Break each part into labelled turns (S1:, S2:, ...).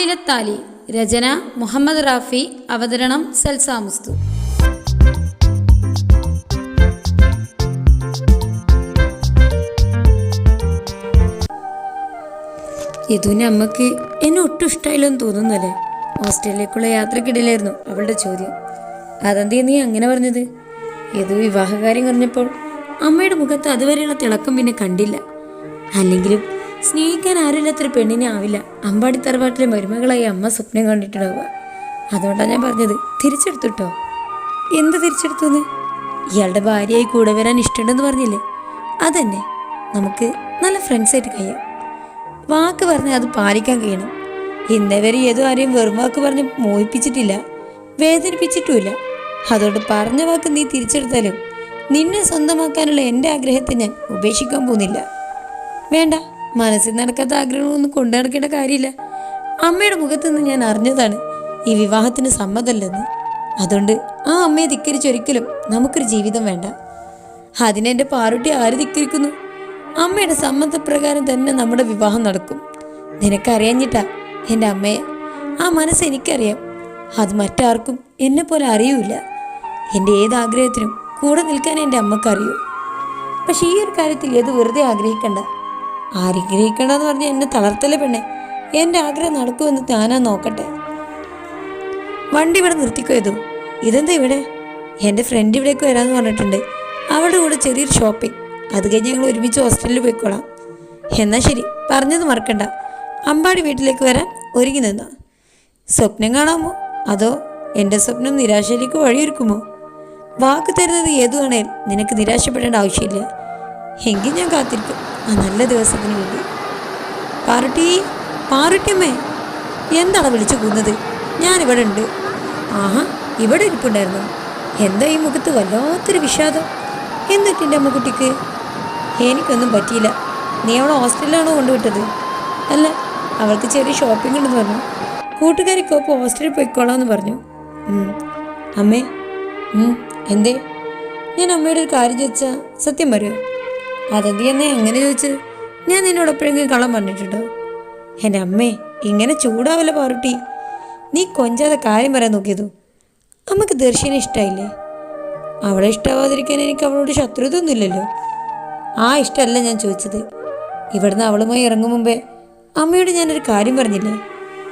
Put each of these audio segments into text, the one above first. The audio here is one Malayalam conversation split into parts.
S1: താലിലത്താലി രചന മുഹമ്മദ് റാഫി അവതരണം സൽസാമുസ്തു ഇതു അമ്മയ്ക്ക് എന്നെ ഒട്ടും ഇഷ്ടമായില്ലെന്ന് തോന്നുന്നല്ലേ? ഹോസ്റ്റലിലേക്കുള്ള യാത്രക്കിടയിലായിരുന്നു അവളുടെ ചോദ്യം. അതെന്തേ നീ അങ്ങനെ പറഞ്ഞത്? യദു വിവാഹകാര്യം പറഞ്ഞപ്പോൾ അമ്മയുടെ മുഖത്ത് അതുവരെയുള്ള തിളക്കം പിന്നെ കണ്ടില്ല. അല്ലെങ്കിലും സ്നേഹിക്കാൻ ആരുമില്ലാത്തൊരു പെണ്ണിനെ ആവില്ല. അമ്പാടി തറവാട്ടിലെ മരുമകളായി അമ്മ സ്വപ്നം കണ്ടിട്ടുണ്ടാവുക. അതുകൊണ്ടാണ് ഞാൻ പറഞ്ഞത് തിരിച്ചെടുത്തുട്ടോ എന്ത് തിരിച്ചെടുത്തുന്ന് ഇയാളുടെ ഭാര്യയായി കൂടെ വരാൻ ഇഷ്ടമുണ്ടെന്ന് പറഞ്ഞില്ലേ? അതന്നെ. നമുക്ക് നല്ല ഫ്രണ്ട്സായിട്ട് കഴിയാം. വാക്ക് പറഞ്ഞ് അത് പാലിക്കാൻ കഴിയണം. ഇന്നേ വരെ ഏതോ ആരെയും വെറും വാക്ക് പറഞ്ഞ് മോഹിപ്പിച്ചിട്ടില്ല വേദനിപ്പിച്ചിട്ടുമില്ല. അതുകൊണ്ട് പറഞ്ഞ വാക്ക് നീ തിരിച്ചെടുത്താലും നിന്നെ സ്വന്തമാക്കാനുള്ള എന്റെ ആഗ്രഹത്തെ ഞാൻ ഉപേക്ഷിക്കാൻ പോകുന്നില്ല. വേണ്ട. മനസ്സിൽ നടക്കാത്ത ആഗ്രഹങ്ങളൊന്നും കൊണ്ടു നടക്കേണ്ട കാര്യമില്ല. അമ്മയുടെ മുഖത്ത് നിന്ന് ഞാൻ അറിഞ്ഞതാണ് ഈ വിവാഹത്തിന് സമ്മതമല്ലെന്ന്. അതുകൊണ്ട് ആ അമ്മയെ ധിക്കരിച്ചൊരിക്കലും നമുക്കൊരു ജീവിതം വേണ്ട. അതിനെന്റെ പാറുട്ടി ആര് ധിക്കരിക്കുന്നു? അമ്മയുടെ സമ്മതപ്രകാരം തന്നെ നമ്മുടെ വിവാഹം നടക്കും. നിനക്കറിയാഞ്ഞിട്ടാ എന്റെ അമ്മയെ? ആ മനസ്സ് എനിക്കറിയാം. അത് മറ്റാർക്കും എന്നെ പോലെ അറിയൂല എന്റെ ഏത് ആഗ്രഹത്തിനും കൂടെ നിൽക്കാൻ എന്റെ അമ്മക്കറിയൂ. പക്ഷേ ഈ ഒരു കാര്യത്തിൽ ഏത് വെറുതെ ആഗ്രഹിക്കണ്ട. ആഗ്രഹിക്കണ്ടെന്ന് പറഞ്ഞ് എന്നെ തളർത്തല്ലേ പെണ്ണെ? എന്റെ ആഗ്രഹം നടക്കുമെന്ന് ഞാനാ നോക്കട്ടെ. വണ്ടി ഇവിടെ നിർത്തിക്കോയതു ഇതെന്താ ഇവിടെ? എന്റെ ഫ്രണ്ട് ഇവിടേക്ക് വരാമെന്ന് പറഞ്ഞിട്ടുണ്ട്. അവളുടെ കൂടെ ചെറിയൊരു ഷോപ്പിംഗ് അത് കഴിഞ്ഞ് ഞങ്ങൾ ഒരുമിച്ച് ഹോസ്റ്റലിൽ പോയിക്കോളാം. എന്നാൽ ശരി. പറഞ്ഞത് മറക്കണ്ട. അമ്പാടി വീട്ടിലേക്ക് വരാൻ ഒരുങ്ങി നിന്ന? സ്വപ്നം കാണാമോ? അതോ എന്റെ സ്വപ്നം നിരാശയിലേക്ക് വഴിയൊരുക്കുമോ? വാക്ക് തരുന്നത് ഏതുവാണേൽ നിനക്ക് നിരാശപ്പെടേണ്ട ആവശ്യമില്ല. എങ്കിൽ ഞാൻ കാത്തിരിക്കും. ആ നല്ല ദിവസത്തിന് വേണ്ടി പാറുട്ടി പാറുട്ടിയമ്മേ എന്താണ് വിളിച്ചു കൂന്നത്? ഞാനിവിടെ ഉണ്ട് ആഹാ ഇവിടെ ഇരിപ്പുണ്ടായിരുന്നു? എന്താ ഈ മുഖത്ത് വല്ലാത്തൊരു വിഷാദം? എന്നിട്ട് എന്റെ അമ്മക്കുട്ടിക്ക്? എനിക്കൊന്നും പറ്റിയില്ല. നീ അവളെ ഹോസ്റ്റലിലാണോ കൊണ്ടുവിട്ടത്? അല്ല അവൾക്ക് ചെറിയ ഷോപ്പിംഗ് ഉണ്ടെന്ന് പറഞ്ഞു. കൂട്ടുകാരിക്ക് ഒപ്പം ഹോസ്റ്റലിൽ പോയിക്കോളാമെന്ന് പറഞ്ഞു. അമ്മേ എന്തേ? ഞാൻ അമ്മയുടെ ഒരു കാര്യം ചോദിച്ചാൽ സത്യം പറയുമോ അതെന്തി എന്നെ എങ്ങനെ ചോദിച്ചത് ഞാൻ നിന്നോട് എപ്പോഴെങ്കിലും കള്ളം പറഞ്ഞിട്ടുണ്ടോ? എന്റെ അമ്മേ ഇങ്ങനെ ചൂടാവല്ല പാറുട്ടി. നീ കൊഞ്ചാതെ കാര്യം പറയാൻ നോക്കിയതു? അമ്മയ്ക്ക് ദർശനം ഇഷ്ടമായില്ലേ അവളെ ഇഷ്ടമാവാതിരിക്കാൻ എനിക്ക് അവളോട് ശത്രുത ഒന്നുമില്ലല്ലോ ആ ഇഷ്ടമല്ല ഞാൻ ചോദിച്ചത്. ഇവിടുന്ന് അവളുമായി ഇറങ്ങും മുമ്പേ അമ്മയോട് ഞാനൊരു കാര്യം പറഞ്ഞില്ലേ?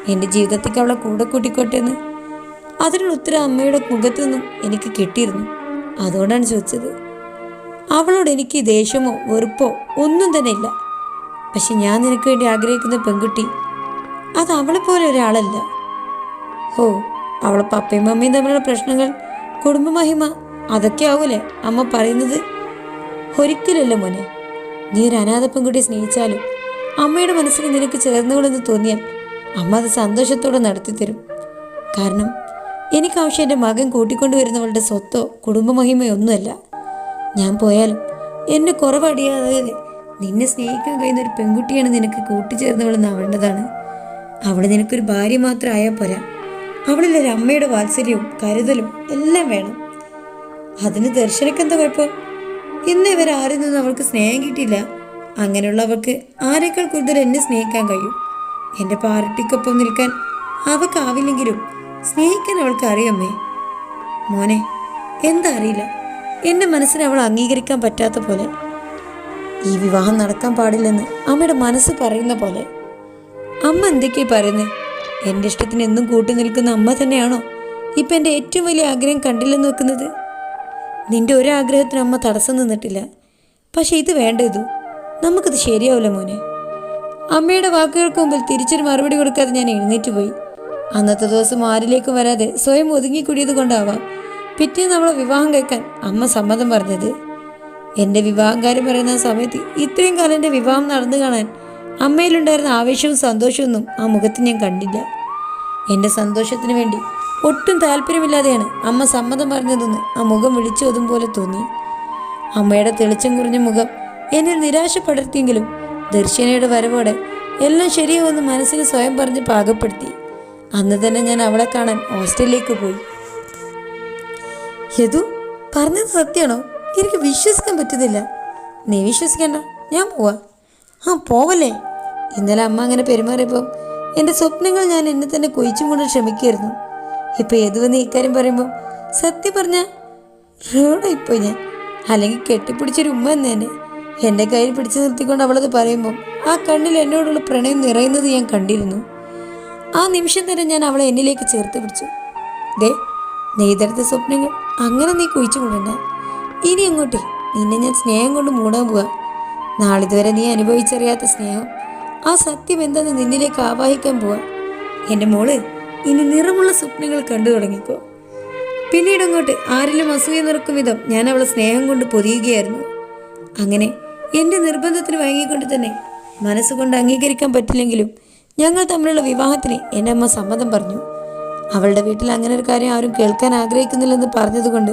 S1: എന്റെ ജീവിതത്തേക്ക് അവളെ കൂടെ കൂട്ടിക്കോട്ടെ എന്ന്. അതിനുള്ള ഉത്തരം അമ്മയുടെ മുഖത്തു നിന്നും എനിക്ക് കിട്ടിയിരുന്നു. അതുകൊണ്ടാണ് ചോദിച്ചത്. അവളോട് എനിക്ക് ദേഷ്യമോ വെറുപ്പോ ഒന്നും തന്നെ ഇല്ല. പക്ഷെ ഞാൻ നിനക്ക് വേണ്ടി ആഗ്രഹിക്കുന്ന പെൺകുട്ടി അത് അവളെ പോലെ ഒരാളല്ല. ഓ അവളെ പപ്പയും മമ്മിയും തമ്മിലുള്ള പ്രശ്നങ്ങൾ കുടുംബമഹിമ അതൊക്കെ ആവൂലേ? അമ്മ പറയുന്നത് ഒരിക്കലല്ല മോനെ. നീ ഒരു അനാഥ പെൺകുട്ടിയെ സ്നേഹിച്ചാലും അമ്മയുടെ മനസ്സിൽ നിനക്ക് ചേർന്നുകൊള്ളെന്ന് തോന്നിയാൽ അമ്മ അത് സന്തോഷത്തോടെ നടത്തിത്തരും കാരണം എനിക്കാവശ്യം എന്റെ മകൻ കൂട്ടിക്കൊണ്ടുവരുന്നവളുടെ സ്വത്തോ കുടുംബമഹിമയോ ഒന്നുമല്ല. ഞാൻ പോയാലും എന്നെ കുറവടിയാതെ നിന്നെ സ്നേഹിക്കാൻ കഴിയുന്ന ഒരു പെൺകുട്ടിയാണ് നിനക്ക് കൂട്ടിച്ചേർന്നവളെന്നാവേണ്ടതാണ് അവൾ നിനക്കൊരു ഭാര്യ മാത്രം ആയാൽ പോരാ. അവളിൽ ഒരു അമ്മയുടെ വാത്സല്യവും കരുതലും എല്ലാം വേണം. അതിന് ദർശനക്ക് എന്താ കുഴപ്പം? ഇന്ന് ഇവർ ആരിൽ നിന്നും അവൾക്ക് സ്നേഹം കിട്ടിയില്ല. അങ്ങനെയുള്ളവർക്ക് ആരെക്കാൾ കൂടുതൽ എന്നെ സ്നേഹിക്കാൻ കഴിയും? എന്റെ പാർട്ടിക്കൊപ്പം നിൽക്കാൻ അവൾക്കാവില്ലെങ്കിലും സ്നേഹിക്കാൻ അവൾക്ക് അറിയാമേ മോനെ എന്താ അറിയില്ല. എന്റെ മനസ്സിനെ അവൾ അംഗീകരിക്കാൻ പറ്റാത്ത പോലെ ഈ വിവാഹം നടക്കാൻ പാടില്ലെന്ന് അമ്മയുടെ മനസ്സ് പറയുന്ന പോലെ അമ്മ എന്തൊക്കെ പറയുന്നത് എന്റെ ഇഷ്ടത്തിന് എന്നും കൂട്ടി നിൽക്കുന്ന അമ്മ തന്നെയാണോ ഇപ്പം എന്റെ ഏറ്റവും വലിയ ആഗ്രഹം കണ്ടില്ലെന്ന് വെക്കുന്നത്? നിന്റെ ഒരാഗ്രഹത്തിന് അമ്മ തടസ്സം നിന്നിട്ടില്ല. പക്ഷേ ഇത് വേണ്ട ഇതു. നമുക്കിത് ശരിയാവില്ല മോനെ. അമ്മയുടെ വാക്കുകൾക്ക് മുമ്പിൽ തിരിച്ചൊരു മറുപടി കൊടുക്കാതെ ഞാൻ എഴുന്നേറ്റ് പോയി. അന്നത്തെ ദിവസം ആരിലേക്കും വരാതെ സ്വയം ഒതുങ്ങിക്കൂടിയത് കൊണ്ടാവാം. പിറ്റേന്ന് നമ്മളെ വിവാഹം കഴിക്കാൻ അമ്മ സമ്മതം പറഞ്ഞത് എന്റെ വിവാഹം കാര്യം പറയുന്ന സമയത്ത് ഇത്രയും കാലം എന്റെ വിവാഹം നടന്നു കാണാൻ അമ്മയിലുണ്ടായിരുന്ന ആവേശവും സന്തോഷമൊന്നും ആ മുഖത്ത് ഞാൻ കണ്ടില്ല. എന്റെ സന്തോഷത്തിന് വേണ്ടി ഒട്ടും താല്പര്യമില്ലാതെയാണ് അമ്മ സമ്മതം പറഞ്ഞതെന്ന് ആ മുഖം വിളിച്ചോതും പോലെ തോന്നി. അമ്മയുടെ തെളിച്ചം കുറഞ്ഞ മുഖം എന്നെ നിരാശപ്പെടുത്തിയെങ്കിലും ദർശനയുടെ വരവോടെ എല്ലാം ശരിയാവുമെന്ന് മനസ്സിന് സ്വയം പറഞ്ഞ് പാകപ്പെടുത്തി. അന്ന് തന്നെ ഞാൻ അവളെ കാണാൻ ഹോസ്റ്റലിലേക്ക് പോയി. യദു പറഞ്ഞത് സത്യമാണോ? എനിക്ക് വിശ്വസിക്കാൻ പറ്റുന്നില്ല. നീ വിശ്വസിക്കണ്ട ഞാൻ പോവാ. ആ പോവല്ലേ? ഇന്നലെ അമ്മ അങ്ങനെ പെരുമാറിയപ്പോൾ എന്റെ സ്വപ്നങ്ങൾ ഞാൻ എന്നെ തന്നെ കൊയിച്ചും കൊണ്ട് ക്ഷമിക്കായിരുന്നു. ഇപ്പൊ ഏതുവെന്ന് ഇക്കാര്യം പറയുമ്പോൾ സത്യം പറഞ്ഞ ഇപ്പൊ ഞാൻ. അല്ലെങ്കിൽ കെട്ടിപ്പിടിച്ചൊരു ഉമ്മ എന്ന്. തന്നെ എന്റെ കയ്യിൽ പിടിച്ചു നിർത്തിക്കൊണ്ട് അവളത് പറയുമ്പോൾ ആ കണ്ണിൽ എന്നോടുള്ള പ്രണയം നിറയുന്നത് ഞാൻ കണ്ടിരുന്നു. ആ നിമിഷം തന്നെ ഞാൻ അവളെ എന്നിലേക്ക് ചേർത്ത് പിടിച്ചു. ദേ നെയ്തെടുത്ത സ്വപ്നങ്ങൾ അങ്ങനെ നീ കുഴിച്ചു മൂടണ്ട ഇനി അങ്ങോട്ടേ നിന്നെ ഞാൻ സ്നേഹം കൊണ്ട് മൂടാൻ പോവാ. നാളിതുവരെ നീ അനുഭവിച്ചറിയാത്ത സ്നേഹം ആ സത്യം എന്തെന്ന് നിന്നിലേക്ക് ആവാഹിക്കാൻ പോവാ. എന്റെ മോൾ ഇനി നിറമുള്ള സ്വപ്നങ്ങൾ കണ്ടു തുടങ്ങിക്കോ. പിന്നീട് അങ്ങോട്ട് ആരിലും അസൂയ നിറക്കും വിധം ഞാൻ അവളെ സ്നേഹം കൊണ്ട് പൊതിയുകയായിരുന്നു. അങ്ങനെ എന്റെ നിർബന്ധത്തിന് വഴങ്ങിക്കൊണ്ട് തന്നെ മനസ്സുകൊണ്ട് അംഗീകരിക്കാൻ പറ്റില്ലെങ്കിലും ഞങ്ങൾ തമ്മിലുള്ള വിവാഹത്തിന് എന്റെ അമ്മ സമ്മതം പറഞ്ഞു. അവളുടെ വീട്ടിൽ അങ്ങനെ ഒരു കാര്യം ആരും കേൾക്കാൻ ആഗ്രഹിക്കുന്നില്ലെന്ന് പറഞ്ഞതുകൊണ്ട്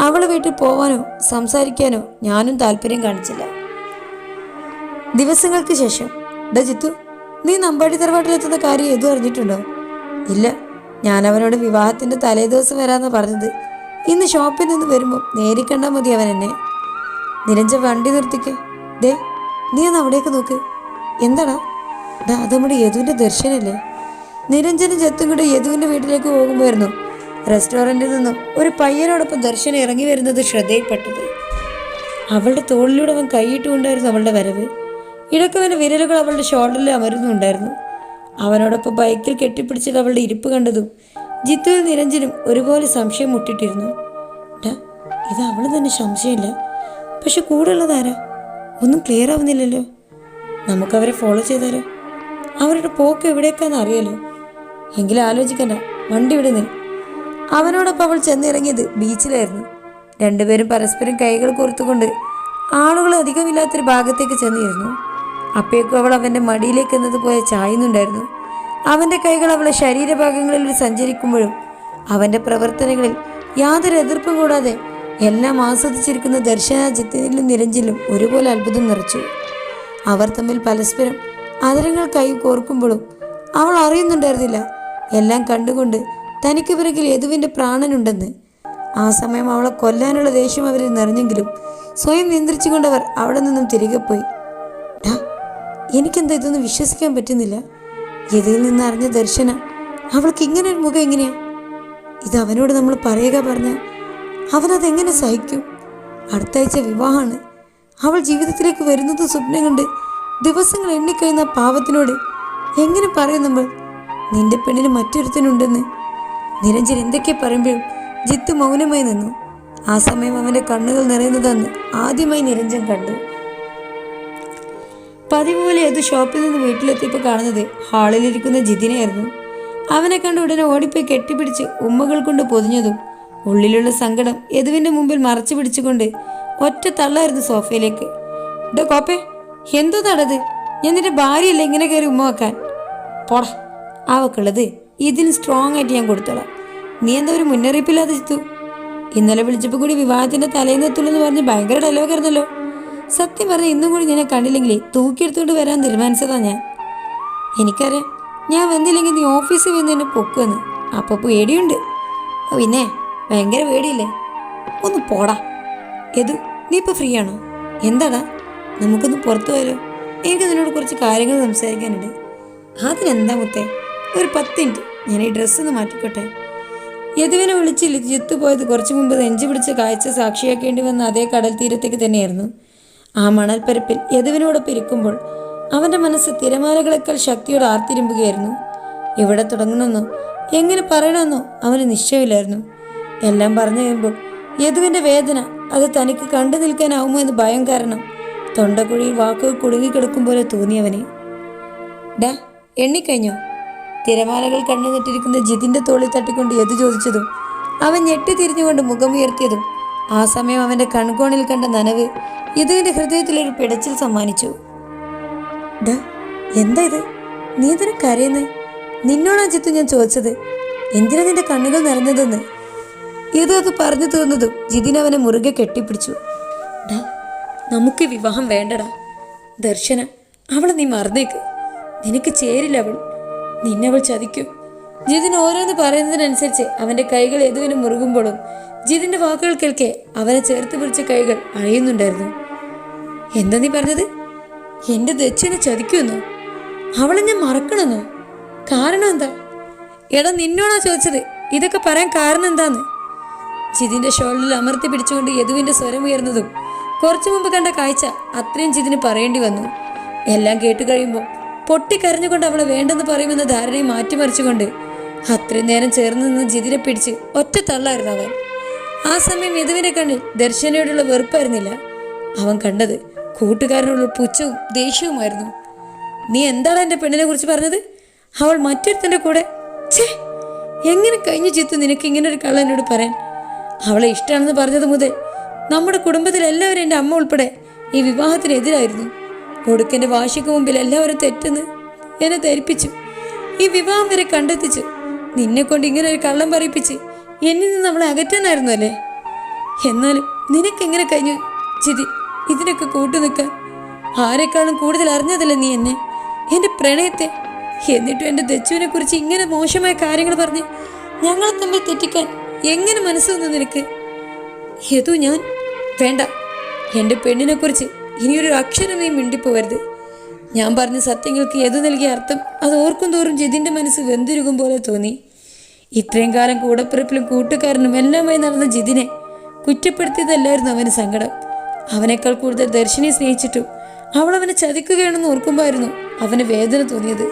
S1: അവളെ വീട്ടിൽ പോവാനോ സംസാരിക്കാനോ ഞാനും താല്പര്യം കാണിച്ചില്ല. ദിവസങ്ങൾക്ക് ശേഷം ദജിത്തു ജിത്തു നീ നമ്പാടി തറവാട്ടിലെത്തുന്ന കാര്യം ഏതു അറിഞ്ഞിട്ടുണ്ടോ? ഇല്ല ഞാൻ അവനോട് വിവാഹത്തിന്റെ തലേദിവസം വരാമെന്ന് പറഞ്ഞത്. ഇന്ന് ഷോപ്പിൽ നിന്ന് വരുമ്പോൾ നേരിക്കണ്ടാൽ മതി അവൻ എന്നെ. നിരഞ്ജ വണ്ടി നിർത്തിക്ക്. ദേ നീ ഒന്ന് അവിടേക്ക് നോക്ക്. എന്താടാ? ഡാ അത് നമ്മുടെ യദുവിന്റെ ദർശനല്ലേ? നിരഞ്ജനും ജത്തും കൂടെ യദുവിന്റെ വീട്ടിലേക്ക് പോകുമായിരുന്നു. റെസ്റ്റോറന്റിൽ നിന്നും ഒരു പയ്യനോടൊപ്പം ദർശനം ഇറങ്ങി വരുന്നത് ശ്രദ്ധയിൽപ്പെട്ടത്. അവളുടെ തോളിലൂടെ അവൻ കൈയിട്ടുകൊണ്ടായിരുന്നു അവളുടെ വരവ്. ഇടക്കവന്റെ വിരലുകൾ അവളുടെ ഷോൾഡറിൽ അമരുന്നുണ്ടായിരുന്നു. അവനോടൊപ്പം ബൈക്കിൽ കെട്ടിപ്പിടിച്ചിട്ട് അവളുടെ ഇരിപ്പ് കണ്ടതും ജിത്തുവിൽ നിരഞ്ജനും ഒരുപോലെ സംശയം മുട്ടിട്ടിരുന്നു. ഇത് അവൾ തന്നെ സംശയമില്ല. പക്ഷെ കൂടെ ഉള്ളതാരാ ഒന്നും ക്ലിയർ ആവുന്നില്ലല്ലോ. നമുക്കവരെ ഫോളോ ചെയ്താലോ? അവരുടെ പോക്ക് എവിടേക്കാന്ന് അറിയാലോ? എങ്കിലും ആലോചിക്കണ്ട. വണ്ടി ഇവിടെ അവനോടൊപ്പം അവൾ ചെന്നിറങ്ങിയത് ബീച്ചിലായിരുന്നു. രണ്ടുപേരും പരസ്പരം കൈകൾ കോർത്തുകൊണ്ട് ആളുകൾ അധികമില്ലാത്തൊരു ഭാഗത്തേക്ക് ചെന്നിരുന്നു. അപ്പോഴേക്കും അവൾ അവന്റെ മടിയിലേക്ക് എന്നതുപോലെ ചായുന്നുണ്ടായിരുന്നു. അവന്റെ കൈകൾ അവളെ ശരീരഭാഗങ്ങളിൽ സഞ്ചരിക്കുമ്പോഴും അവന്റെ പ്രവർത്തനങ്ങളിൽ യാതൊരു എതിർപ്പും കൂടാതെ എല്ലാം ആസ്വദിച്ചിരിക്കുന്ന ദർശനാജിത്തിലും നിരഞ്ജിലും ഒരുപോലെ അത്ഭുതം നിറച്ചു. അവർ തമ്മിൽ പരസ്പരം അതിരങ്ങൾ കൈ കോർക്കുമ്പോഴും അവൾ അറിയുന്നുണ്ടായിരുന്നില്ല. എല്ലാം കണ്ടുകൊണ്ട് തനിക്ക് പിറകിൽ യദുവിന്റെ പ്രാണനുണ്ടെന്ന്. ആ സമയം അവളെ കൊല്ലാനുള്ള ദേഷ്യം അവരിൽ നിറഞ്ഞെങ്കിലും സ്വയം നിയന്ത്രിച്ചുകൊണ്ടവർ അവിടെ നിന്നും തിരികെ പോയി. എനിക്കെന്താ ഇതൊന്നും വിശ്വസിക്കാൻ പറ്റുന്നില്ല? യതിയിൽ നിന്ന് അറിഞ്ഞ ദർശന അവൾക്ക് ഇങ്ങനെ ഒരു മുഖം എങ്ങനെയാ? ഇത് അവനോട് നമ്മൾ പറയുക പറഞ്ഞ അവനതെങ്ങനെ സഹിക്കും? അടുത്താഴ്ച വിവാഹമാണ്. അവൾ ജീവിതത്തിലേക്ക് വരുന്നത് സ്വപ്നം കണ്ട് ദിവസങ്ങൾ എണ്ണിക്കഴിയുന്ന പാവത്തിനോട് എങ്ങനെ പറയും നമ്മൾ? നിന്റെ പെണ്ണിന് മറ്റൊരുത്തനുണ്ടെന്ന്. നിരഞ്ജൻ എന്തൊക്കെ പറയുമ്പോഴും ജിത്ത് മൗനമായി നിന്നു. ആ സമയം അവന്റെ കണ്ണുകൾ നിറയുന്നതെന്ന് ആദ്യമായി നിരഞ്ജൻ കണ്ടു. പതിവ് പോലെ അത് ഷോപ്പിൽ നിന്ന് വീട്ടിലെത്തിയപ്പോൾ കാണുന്നത് ഹാളിലിരിക്കുന്ന ജിതിനെയായിരുന്നു. അവനെ കണ്ട ഉടനെ ഓടിപ്പോയി കെട്ടിപ്പിടിച്ച് ഉമ്മകൾ കൊണ്ട് പൊതിഞ്ഞതും ഉള്ളിലുള്ള സങ്കടം യദുവിന്റെ മുമ്പിൽ മറച്ചു പിടിച്ചുകൊണ്ട് ഒറ്റ തള്ളായിരുന്നു സോഫയിലേക്ക്. ഡോ കോപ്പേ എന്തോ നടത് ഞാൻ നിന്റെ ഭാര്യയല്ല ഇങ്ങനെ കയറി ഉമ്മ വെക്കാൻ? പോടാ അവക്കുള്ളത് ഇതിന് സ്ട്രോങ് ആയിട്ട് ഞാൻ കൊടുത്തോളാം. നീ എന്താ ഒരു മുന്നറിയിപ്പില്ലാതെ ചിത്തു ഇന്നലെ വിളിച്ചപ്പോൾ കൂടി വിവാഹത്തിന്റെ തലേന്ന് എത്തുള്ളൂ പറഞ്ഞ് ഭയങ്കര ഡയലോഗ് സത്യം പറഞ്ഞ ഇന്നും കൂടി നിന്നെ കണ്ടില്ലെങ്കിൽ തൂക്കിയെടുത്തുകൊണ്ട് വരാൻ തീരുമാനിച്ചതാ ഞാൻ. എനിക്കറിയാം ഞാൻ വന്നില്ലെങ്കിൽ നീ ഓഫീസിൽ വന്ന് എന്നെ പൊക്കുമെന്ന് അപ്പോൾ പേടിയുണ്ട്. പിന്നെ ഭയങ്കര പേടിയില്ലേ? ഒന്ന് പോടാ. എതു നീ ഇപ്പോൾ ഫ്രീ ആണോ എന്താടാ? നമുക്കൊന്ന് പുറത്തു പോയാലോ? എനിക്ക് നിന്നോട് കുറച്ച് കാര്യങ്ങൾ സംസാരിക്കാനുണ്ട്. അതിനെന്താ മുത്തേ? ഒരു പത്ത് ഞാൻ ഈ ഡ്രസ്സൊന്ന് മാറ്റിക്കോട്ടെ. യദുവിനെ വിളിച്ച് ജിത്ത് പോയത് കുറച്ചു മുമ്പ് നെഞ്ചു പിടിച്ച് കാഴ്ച സാക്ഷിയാക്കേണ്ടി വന്ന അതേ കടൽ തീരത്തേക്ക് തന്നെയായിരുന്നു. ആ മണൽപ്പരപ്പിൽ യദുവിനോടൊപ്പം പിരിക്കുമ്പോൾ അവന്റെ മനസ്സ് തിരമാലകളെക്കാൾ ശക്തിയോടെ ആർത്തിരുമ്പുകയായിരുന്നു. ഇവിടെ തുടങ്ങണമെന്നോ എങ്ങനെ പറയണമെന്നോ അവന് നിശ്ചയമില്ലായിരുന്നു. എല്ലാം പറഞ്ഞു കഴിയുമ്പോൾ യദുവിന്റെ വേദന അത് തനിക്ക് കണ്ടു നിൽക്കാനാവുമോ എന്ന് ഭയം കാരണം തൊണ്ടക്കുഴിയിൽ വാക്കുകൾ കുടുങ്ങിക്കിടക്കും പോലെ തോന്നിയവനെ ഡാ എണ്ണിക്കഴിഞ്ഞോ. തിരമാലകൾ കണ്ണു നെട്ടിരിക്കുന്ന ജിതിന്റെ തോളിൽ തട്ടിക്കൊണ്ട് എതു ചോദിച്ചതും അവൻ ഞെട്ടി തിരിഞ്ഞുകൊണ്ട് മുഖമുയർത്തിയതും ആ സമയം അവന്റെ കൺകോണിൽ കണ്ട നനവ് യദുവിന്റെ ഹൃദയത്തിലൊരു പിടച്ചിൽ സമ്മാനിച്ചു. എന്താ ഇത്? നീ ഇതിന് കരയുന്നത് നിന്നോടാ ജിത്തു ഞാൻ ചോദിച്ചത്. എന്തിനാ നിന്റെ കണ്ണുകൾ നിറഞ്ഞതെന്ന്? ഇത് അത് പറഞ്ഞു തീർന്നതും ജിതിൻ അവനെ മുറുകെ കെട്ടിപ്പിടിച്ചു. നമുക്ക് വിവാഹം വേണ്ടടാ. ദർശന അവളെ നീ മറന്നേക്ക്. നിനക്ക് ചേരില്ല അവൾ. നിന്നെ അവൾ ചതിക്കും. ജിതിൻ ഓരോന്ന് പറയുന്നതിനനുസരിച്ച് അവന്റെ കൈകൾ എതുവിനും മുറുകുമ്പോഴും ജിതിന്റെ വാക്കുകൾ കേൾക്കെ അവനെ ചേർത്ത് പിടിച്ച കൈകൾ അഴിയുന്നുണ്ടായിരുന്നു എന്താ നീ പറഞ്ഞത്? എന്റെ ദച്ചനെ ചതിക്കുമെന്നോ? അവളെ ഞാൻ മറക്കണമെന്നോ? കാരണം എന്താ? എടാ നിന്നോടാ ചോദിച്ചത്. ഇതൊക്കെ പറയാൻ കാരണം എന്താന്ന്? ജിതിന്റെ ഷോളിൽ അമർത്തി പിടിച്ചുകൊണ്ട് യദുവിന്റെ സ്വരം ഉയർന്നതും കുറച്ചു മുമ്പ് കണ്ട കാഴ്ച അത്രയും ജിതിന് പറയേണ്ടി വന്നു. എല്ലാം കേട്ട് കഴിയുമ്പോൾ പൊട്ടിക്കരഞ്ഞുകൊണ്ട് അവളെ വേണ്ടെന്ന് പറയുമെന്ന ധാരണയെ മാറ്റിമറിച്ചുകൊണ്ട് അത്രയും നേരം ചേർന്ന് നിന്ന് ജിതിനെ പിടിച്ച് ഒറ്റ തള്ളായിരുന്നു അവൻ. ആ സമയം യദുവിന്റെ കണ്ണിൽ ദർശനയോടുള്ള വെറുപ്പായിരുന്നില്ല. അവൻ കണ്ടത് കൂട്ടുകാരനോടുള്ള പുച്ഛവും ദേഷ്യവുമായിരുന്നു. നീ എന്താണ് എന്റെ പെണ്ണിനെ കുറിച്ച് പറഞ്ഞത്? അവൾ മറ്റൊരുത്തന്റെ കൂടെ ഛേ! എങ്ങനെ കഴിഞ്ഞു ചിത്തു നിനക്ക് ഇങ്ങനെ ഒരു കള്ള എന്നോട് പറയാൻ? അവളെ ഇഷ്ടമാണെന്ന് പറഞ്ഞത് മുതൽ നമ്മുടെ കുടുംബത്തിലെല്ലാവരും എന്റെ അമ്മ ഉൾപ്പെടെ ഈ വിവാഹത്തിനെതിരായിരുന്നു. ഒടുക്കന്റെ വാശിക്ക് മുമ്പിൽ എല്ലാവരും തെറ്റെന്ന് എന്നെ ധരിപ്പിച്ചു. ഈ വിവാഹം വരെ കണ്ടെത്തിച്ചു. നിന്നെ കൊണ്ട് ഇങ്ങനെ ഒരു കള്ളം പറയിപ്പിച്ച് എന്നിൽ നിന്ന് നമ്മളെ അകറ്റാനായിരുന്നു അല്ലേ? എന്നാലും നിനക്കെങ്ങനെ കഴിഞ്ഞു? ചിരി ഇതിനൊക്കെ കൂട്ടു നിൽക്കാൻ. ആരെക്കാളും കൂടുതൽ അറിഞ്ഞതല്ലേ നീ എന്നെ? എന്റെ പ്രണയത്തെ. എന്നിട്ടും എന്റെ ദച്ചുവിനെ കുറിച്ച് ഇങ്ങനെ മോശമായ കാര്യങ്ങൾ പറഞ്ഞ് ഞങ്ങളെ തമ്മിൽ തെറ്റിക്കാൻ എങ്ങനെ മനസ്സ് നിനക്ക്? യതു ഞാൻ. വേണ്ട. എന്റെ പെണ്ണിനെ കുറിച്ച് ഇനിയൊരു അക്ഷരം നീ മിണ്ടിപ്പോവരുത്. ഞാൻ പറഞ്ഞ സത്യങ്ങൾക്ക് ഏതു നൽകിയ അർത്ഥം അത് ഓർക്കും തോറും ജിതിന്റെ മനസ്സ് വെന്തുരുകും പോലെ തോന്നി. ഇത്രയും കാലം കൂടപ്പിറപ്പിലും കൂട്ടുകാരനും എല്ലാമായി നടന്ന ജിതിനെ കുറ്റപ്പെടുത്തിയതല്ലായിരുന്നു അവന് സങ്കടം. അവനേക്കാൾ കൂടുതൽ ദർശിനിയെ സ്നേഹിച്ചിട്ടും അവൾ അവനെ ചതിക്കുകയാണെന്ന് ഓർക്കുമ്പോഴായിരുന്നു അവന് വേദന തോന്നിയത്.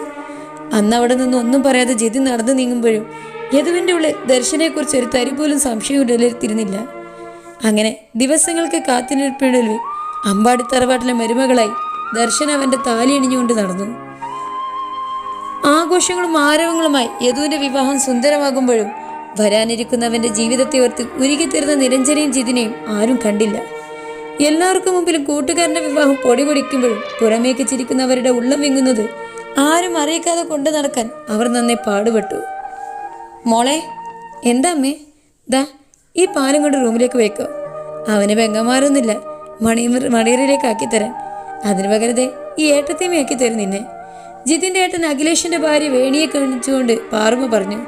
S1: അന്ന് അവിടെ നിന്ന് ഒന്നും പറയാതെ ജിതി നടന്നു നീങ്ങുമ്പോഴും യദുവിന്റെ ഉള്ളിൽ ദർശനെക്കുറിച്ച് ഒരു തരി പോലും സംശയം ഉടലിരുത്തിരുന്നില്ല അങ്ങനെ ദിവസങ്ങൾക്ക് കാത്തിരിപ്പിനൊടുവിൽ അമ്പാടി തറവാട്ടിലെ മരുമകളായി ദർശൻ അവന്റെ താലി അണിഞ്ഞുകൊണ്ട് നടന്നു. ആഘോഷങ്ങളും ആരവങ്ങളുമായി യദുവിന്റെ വിവാഹം സുന്ദരമാകുമ്പോഴും വരാനിരിക്കുന്നവന്റെ ജീവിതത്തെ ഓർത്ത് ഉരുകിത്തീർന്ന നിരഞ്ജനയും ജിതിനെയും ആരും കണ്ടില്ല. എല്ലാവർക്കും മുമ്പിലും കൂട്ടുകാരന്റെ വിവാഹം പൊടി പൊടിക്കുമ്പോഴും പുറമേക്ക് ചിരിക്കുന്നവരുടെ ഉള്ളം വിങ്ങുന്നത് ആരും അറിയിക്കാതെ കൊണ്ടു നടക്കാൻ അവർ നന്നെ പാടുപെട്ടു. മോളെ എന്താ അമ്മേ? ദാ ഈ പാലും കൊണ്ട് റൂമിലേക്ക് വെക്കോ അവന് പെങ്ങന്മാരൊന്നുമില്ല. മണിമർ മണിയറിലേക്ക് ആക്കി തരാൻ. അതിന് പകരത്തെ ഈ ഏട്ടത്തെയും ആക്കി തരും നിന്നെ. ജിതിന്റെ ഏട്ടൻ അഖിലേഷിന്റെ ഭാര്യ വേണിയെ കാണിച്ചുകൊണ്ട് പാറുമ പറഞ്ഞു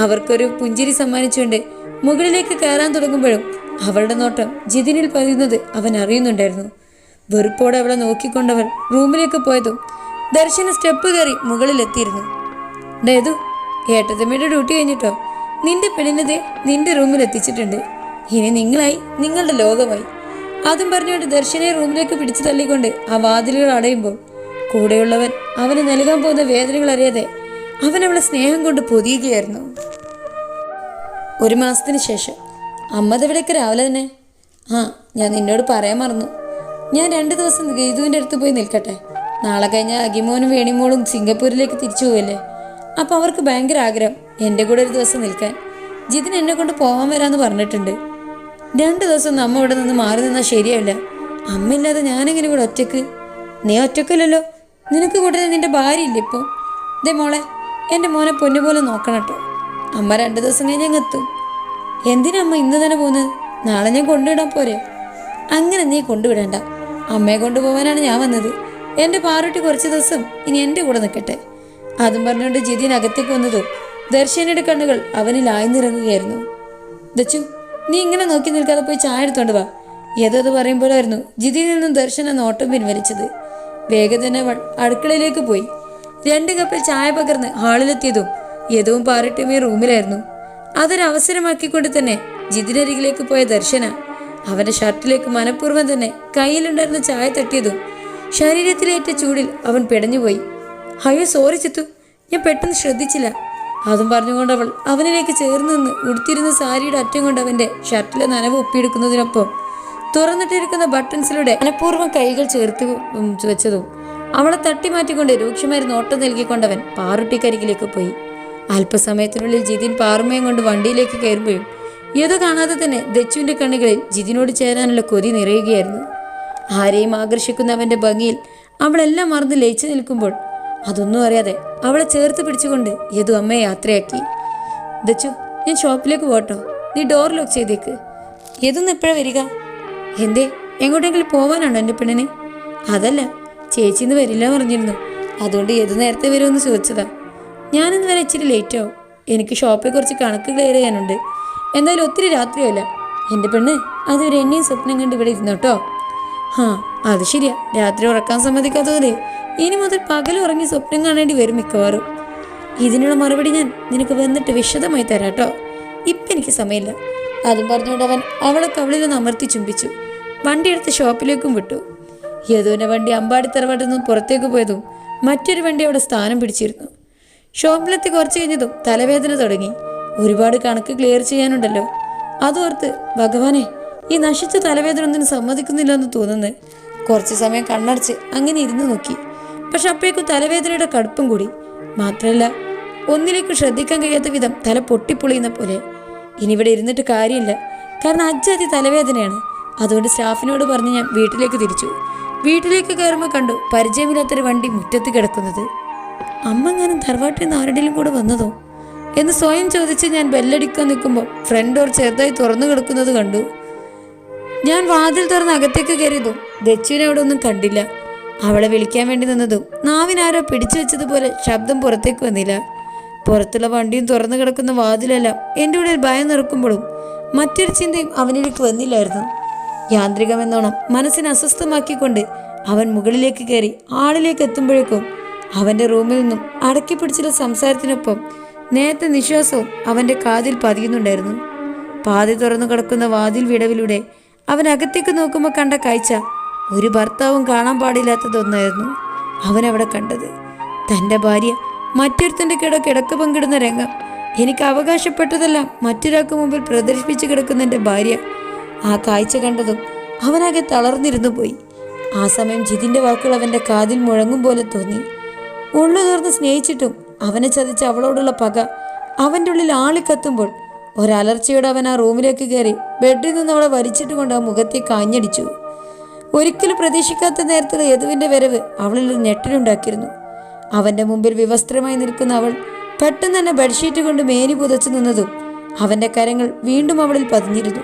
S1: അവർക്കൊരു പുഞ്ചിരി സമ്മാനിച്ചുകൊണ്ട് മുകളിലേക്ക് കയറാൻ തുടങ്ങുമ്പോഴും അവളുടെ നോട്ടം ജിതിനിൽ പതിയുന്നത് അവൻ അറിയുന്നുണ്ടായിരുന്നു. വെറുപ്പോടെ അവളെ നോക്കിക്കൊണ്ടവർ റൂമിലേക്ക് പോയതും ദർശന സ്റ്റെപ്പ് കയറി മുകളിലെത്തിയിരുന്നു. ഡേതു ഏട്ടത്തമ്മയുടെ ഡ്യൂട്ടി കഴിഞ്ഞിട്ടോ? നിന്റെ പെണ്ണിനതേ നിന്റെ റൂമിൽ എത്തിച്ചിട്ടുണ്ട് ഇനി നിങ്ങളായി നിങ്ങളുടെ ലോകമായി. അതും പറഞ്ഞുകൊണ്ട് ദർശനെ റൂമിലേക്ക് പിടിച്ചു തള്ളിക്കൊണ്ട് ആ വാതിലുകൾ അടയുമ്പോൾ കൂടെയുള്ളവൻ അവന് നൽകാൻ പോകുന്ന വേദനകൾ അറിയാതെ അവൻ അവളെ സ്നേഹം കൊണ്ട് പൊതിയുകയായിരുന്നു. ഒരു മാസത്തിന് ശേഷം അമ്മ ഇവിടേക്ക് രാവിലെ തന്നെ. ആ ഞാൻ നിന്നോട് പറയാൻ മറന്നു. ഞാൻ രണ്ട് ദിവസം ഗീതുവിന്റെ അടുത്ത് പോയി നിൽക്കട്ടെ. നാളെ കഴിഞ്ഞ അഗിമോനും വേണിമോളും സിംഗപ്പൂരിലേക്ക് തിരിച്ചു പോവല്ലേ? അപ്പോൾ അവർക്ക് ഭയങ്കര ആഗ്രഹം എന്റെ കൂടെ ഒരു ദിവസം നിൽക്കാൻ. ജിതിൻ എന്നെ കൊണ്ട് പോകാൻ വരാമെന്ന് പറഞ്ഞിട്ടുണ്ട്. രണ്ട് ദിവസം നമ്മ ഇവിടെ നിന്ന് മാറി നിന്നാൽ ശരിയല്ല. അമ്മയില്ലാതെ ഞാനെങ്ങനെ ഇവിടെ ഒറ്റയ്ക്ക്? നീ ഒറ്റക്കല്ലല്ലോ. നിനക്ക് കൂടെ നിന്റെ ഭാര്യ ഇല്ല ഇപ്പോൾ ദേ മോളെ എന്റെ മോനെ പൊന്നുപോലെ നോക്കണം കേട്ടോ അമ്മ രണ്ട് ദിവസം കഴിഞ്ഞ് അങ്ങ് എത്തും. എന്തിനാ അമ്മ ഇന്ന് തന്നെ പോകുന്നത് നാളെ ഞാൻ കൊണ്ടുവിടാൻ പോരെ? അങ്ങനെ നീ കൊണ്ടുവിടണ്ട. അമ്മയെ കൊണ്ടുപോകാനാണ് ഞാൻ വന്നത്. എന്റെ പാറുട്ടി കുറച്ച് ദിവസം ഇനി എന്റെ കൂടെ നിൽക്കട്ടെ. അതും പറഞ്ഞുകൊണ്ട് ജിതിനകത്തേക്ക് വന്നതും ദർശനയുടെ കണ്ണുകൾ അവനിൽ ആഴ്ന്നിറങ്ങുകയായിരുന്നു. ദച്ചു നീ ഇങ്ങനെ നോക്കി നിൽക്കാതെ പോയി ചായ എടുത്തോണ്ട് വാ. ഏതത് പറയുമ്പോഴായിരുന്നു ജിതിയിൽ നിന്നും ദർശന നോട്ടം പിൻവലിച്ചത്. വേഗം തന്നെ അടുക്കളയിലേക്ക് പോയി. രണ്ട് കപ്പിൽ ചായ പകർന്ന് ഹാളിലെത്തിയതും യദവും പാറിട്ടുമേ റൂമിലായിരുന്നു. അതൊരവസരമാക്കിക്കൊണ്ട് തന്നെ ജിതിനരികിലേക്ക് പോയ ദർശന അവന്റെ ഷർട്ടിലേക്ക് മനഃപൂർവം തന്നെ കയ്യിലുണ്ടായിരുന്ന ചായ തട്ടിയതും ശരീരത്തിലേറ്റ ചൂടിൽ അവൻ പിടഞ്ഞുപോയി. അയ്യോ സോറി ചിത്തു. ഞാൻ പെട്ടെന്ന് ശ്രദ്ധിച്ചില്ല. അതും പറഞ്ഞുകൊണ്ട് അവൾ അവനിലേക്ക് ചേർന്ന് നിന്ന് ഉടുത്തിരുന്ന സാരിയുടെ അറ്റം കൊണ്ട് അവന്റെ ഷർട്ടിലെ നനവ് ഒപ്പിയെടുക്കുന്നതിനൊപ്പം തുറന്നിട്ടിരിക്കുന്ന ബട്ടൺസിലൂടെ മനഃപൂർവം കൈകൾ ചേർത്ത് വെച്ചതും അവളെ തട്ടി മാറ്റിക്കൊണ്ട് രൂക്ഷമായി നോട്ടം നൽകിക്കൊണ്ടവൻ പാറുട്ടിക്കരികിലേക്ക് പോയി. അല്പസമയത്തിനുള്ളിൽ ജിതിൻ പാറുമയം കൊണ്ട് വണ്ടിയിലേക്ക് കയറുമ്പോഴും ഏതോ കാണാതെ തന്നെ ദച്ചുവിന്റെ കണ്ണുകളിൽ ജിതിനോട് ചേരാനുള്ള കൊതി നിറയുകയായിരുന്നു. ആരെയും ആകർഷിക്കുന്ന അവന്റെ ഭംഗിയിൽ അവളെല്ലാം മറന്ന് ലയിച്ചു നിൽക്കുമ്പോൾ അതൊന്നും അറിയാതെ അവളെ ചേർത്ത് പിടിച്ചുകൊണ്ട് യദു അമ്മയെ യാത്രയാക്കി. ദച്ചു ഞാൻ ഷോപ്പിലേക്ക് പോട്ടോ നീ ഡോർ ലോക്ക് ചെയ്തേക്ക്. യദുന്ന് എപ്പോഴാ വരിക? എന്തേ എങ്ങോട്ടെങ്കിലും പോവാനാണോ എന്റെ പെണ്ണിന്? അതല്ല ചേച്ചി ഇന്ന് വരില്ല പറഞ്ഞിരുന്നു. അതുകൊണ്ട് യദു നേരത്തെ വരുമെന്ന് ചോദിച്ചതാ. ഞാനിന്ന് വരെ ഇച്ചിരി ലേറ്റ് ആവും. എനിക്ക് ഷോപ്പിൽ കുറച്ച് കണക്ക് ക്ലിയർ ചെയ്യാനുണ്ട്. എന്തായാലും ഒത്തിരി രാത്രിയല്ല എന്റെ പെണ്ണ് അതുവരെ എന്നെയും സ്വപ്നം കണ്ട് ഇവിടെ ഇരുന്നോട്ടോ. ഹാ അത് ശരിയാ. രാത്രി ഉറക്കാൻ സമ്മതിക്കാത്തതേ ഇനി മുതൽ പകലുറങ്ങി സ്വപ്നം കാണേണ്ടി വരും മിക്കവാറും. ഇതിനുള്ള മറുപടി ഞാൻ നിനക്ക് വന്നിട്ട് വിശദമായി തരാട്ടോ. ഇപ്പം എനിക്ക് സമയമില്ല. അതും പറഞ്ഞുകൊണ്ട് അവൻ അവളെ കവളിൽ നിന്ന് അമർത്തി ചുംബിച്ചു. വണ്ടി എടുത്ത് ഷോപ്പിലേക്കും വിട്ടു. യദുവിന്റെ വണ്ടി അമ്പാടി തറവാട്ടിൽ നിന്ന് പുറത്തേക്ക് പോയതും മറ്റൊരു വണ്ടി അവിടെ സ്ഥാനം പിടിച്ചിരുന്നു. ഷോപ്പിലെത്തി കുറച്ച് കഴിഞ്ഞതും തലവേദന തുടങ്ങി. ഒരുപാട് കണക്ക് ക്ലിയർ ചെയ്യാനുണ്ടല്ലോ. അതോർത്ത് ഭഗവാനെ ഈ നശിച്ച തലവേദന ഒന്നിനും സമ്മതിക്കുന്നില്ല എന്ന് തോന്നുന്നു. കുറച്ച് സമയം കണ്ണടച്ച് അങ്ങനെ ഇരുന്ന് നോക്കി. പക്ഷെ അപ്പോഴേക്കും തലവേദനയുടെ കടുപ്പും കൂടി. മാത്രമല്ല ഒന്നിലേക്ക് ശ്രദ്ധിക്കാൻ കഴിയാത്ത വിധം തല പൊട്ടിപ്പൊളിയുന്ന പോലെ. ഇനി ഇവിടെ ഇരുന്നിട്ട് കാര്യമില്ല. കാരണം അജ്ജാതി തലവേദനയാണ്. അതുകൊണ്ട് സ്റ്റാഫിനോട് പറഞ്ഞ് ഞാൻ വീട്ടിലേക്ക് തിരിച്ചു. വീട്ടിലേക്ക് കയറുമ്പോൾ കണ്ടു പരിചയമില്ലാത്തൊരു വണ്ടി മുറ്റത്ത് കിടക്കുന്നത്. അമ്മ ഞാനും തറവാട്ടിൽ നിന്ന് ആരുടെയും കൂടെ വന്നതോ? എന്ന് സ്വയം ചോദിച്ച് ഞാൻ ബെല്ലടിക്കാൻ നിൽക്കുമ്പോൾ ഫ്രണ്ട് ഡോർ ചെറുതായി തുറന്നു കിടക്കുന്നത് കണ്ടു. ഞാൻ വാതിൽ തുറന്ന് അകത്തേക്ക് കയറിയതും ദച്ചുവിനെ അവിടെ ഒന്നും കണ്ടില്ല. അവളെ വിളിക്കാൻ വേണ്ടി നിന്നതും നാവിനാരോ പിടിച്ചു വെച്ചതുപോലെ ശബ്ദം പുറത്തേക്ക് വന്നില്ല. പുറത്തുള്ള വണ്ടിയും തുറന്നു കിടക്കുന്ന വാതിലെല്ലാം എന്റെ ഉള്ളിൽ ഭയം നിറക്കുമ്പോഴും മറ്റൊരു ചിന്തയും അവനിലേക്ക് വന്നില്ലായിരുന്നു. യാന്ത്രികമെന്നോണം മനസ്സിനെ അസ്വസ്ഥമാക്കിക്കൊണ്ട് അവൻ മുകളിലേക്ക് കയറി ആളിലേക്ക് എത്തുമ്പോഴേക്കും അവന്റെ റൂമിൽ നിന്നും അടക്കി പിടിച്ചുള്ള സംസാരത്തിനൊപ്പം നേരത്തെ നിശ്വാസവും അവന്റെ കാതിൽ പതിയുന്നുണ്ടായിരുന്നു. പാതി തുറന്നു കിടക്കുന്ന വാതിൽ വിടവിലൂടെ അവൻ അകത്തേക്ക് നോക്കുമ്പോൾ കണ്ട കാഴ്ച ഒരു ഭർത്താവും കാണാൻ പാടില്ലാത്തതൊന്നായിരുന്നു അവനവിടെ കണ്ടത്. തന്റെ ഭാര്യ മറ്റൊരുത്തന്റെ കിട കിടക്ക് പങ്കിടുന്ന രംഗം. എനിക്ക് അവകാശപ്പെട്ടതെല്ലാം മറ്റൊരാൾക്ക് മുമ്പിൽ പ്രദർശിപ്പിച്ചു കിടക്കുന്ന എന്റെ ഭാര്യ. ആ കാഴ്ച കണ്ടതും അവനാകെ തളർന്നിരുന്നു പോയി. ആ സമയം ജിതിന്റെ വാക്കുകൾ അവന്റെ കാതിൽ മുഴങ്ങും പോലെ തോന്നി. ഉള്ളു തീർന്ന് സ്നേഹിച്ചിട്ടും അവനെ ചതിച്ച അവളോടുള്ള പക അവന്റെ ഉള്ളിൽ ആളിക്കത്തുമ്പോൾ ഒരലർച്ചയോടെ അവൻ ആ റൂമിലേക്ക് കയറി ബെഡിൽ നിന്ന് അവളെ വലിച്ചിട്ട് കൊണ്ട് ആ മുഖത്തെ കാഞ്ഞടിച്ചു. ഒരിക്കലും പ്രതീക്ഷിക്കാത്ത നേരത്തുള്ള യദുവിന്റെ വരവ് അവളിൽ ഞെട്ടലുണ്ടാക്കിയിരുന്നു. അവന്റെ മുമ്പിൽ വിവസ്ത്രമായി നിൽക്കുന്ന അവൾ പെട്ടെന്ന് തന്നെ ബെഡ്ഷീറ്റ് കൊണ്ട് മേനി പുതച്ചു നിന്നതും അവന്റെ കരങ്ങൾ വീണ്ടും അവളിൽ പതിഞ്ഞിരുന്നു.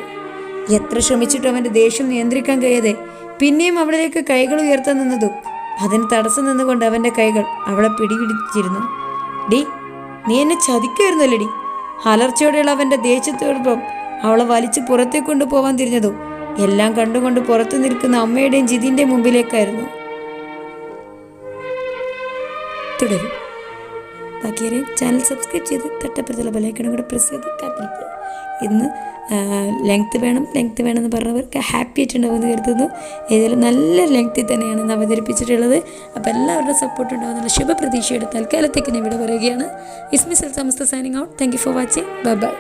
S1: എത്ര ശ്രമിച്ചിട്ടും അവന്റെ ദേഷ്യം നിയന്ത്രിക്കാൻ കഴിയാതെ പിന്നെയും അവളിലേക്ക് കൈകൾ ഉയർത്താൻ നിന്നതും അതിന് തടസ്സം നിന്നുകൊണ്ട് അവന്റെ കൈകൾ അവളെ പിടിപിടിച്ചിരുന്നു. ഡി നീ എന്നെ ചതിക്കുമായിരുന്നല്ലേടി അലർച്ചയോടെയുള്ള അവന്റെ ദേഷ്യത്തോടൊപ്പം അവളെ വലിച്ചു പുറത്തേക്ക് കൊണ്ടുപോകാൻ തിരിഞ്ഞതും എല്ലാം കണ്ടുകൊണ്ട് പുറത്തു നിൽക്കുന്ന അമ്മയുടെയും ജിതിന്റെ മുമ്പിലേക്കായിരുന്നു. തുടരും. ചാനൽ സബ്സ്ക്രൈബ് ചെയ്ത് തട്ടപ്പുറത്തുള്ള ബലേക്കണം കൂടെ പ്രസ് ചെയ്ത് കാത്തിരിക്കുക ഇന്ന് ലെങ്ത് വേണം ലെങ്ത് വേണമെന്ന് പറഞ്ഞവർക്ക് ഹാപ്പി ആയിട്ടുണ്ടാവുമെന്ന് കരുതുന്നു. ഏതായാലും നല്ല ലെങ്ത്തിൽ തന്നെയാണ് ഇന്ന് അവതരിപ്പിച്ചിട്ടുള്ളത്. അപ്പോൾ എല്ലാവരുടെ സപ്പോർട്ട് ഉണ്ടാകുന്നുള്ള ശുഭപ്രതീക്ഷയുടെ തൽക്കാലത്തേക്ക് ഞാൻ ഇവിടെ പറയുകയാണ്. ഇസ്മിസൽ സമസ്ത signing out thank you for watching bye bye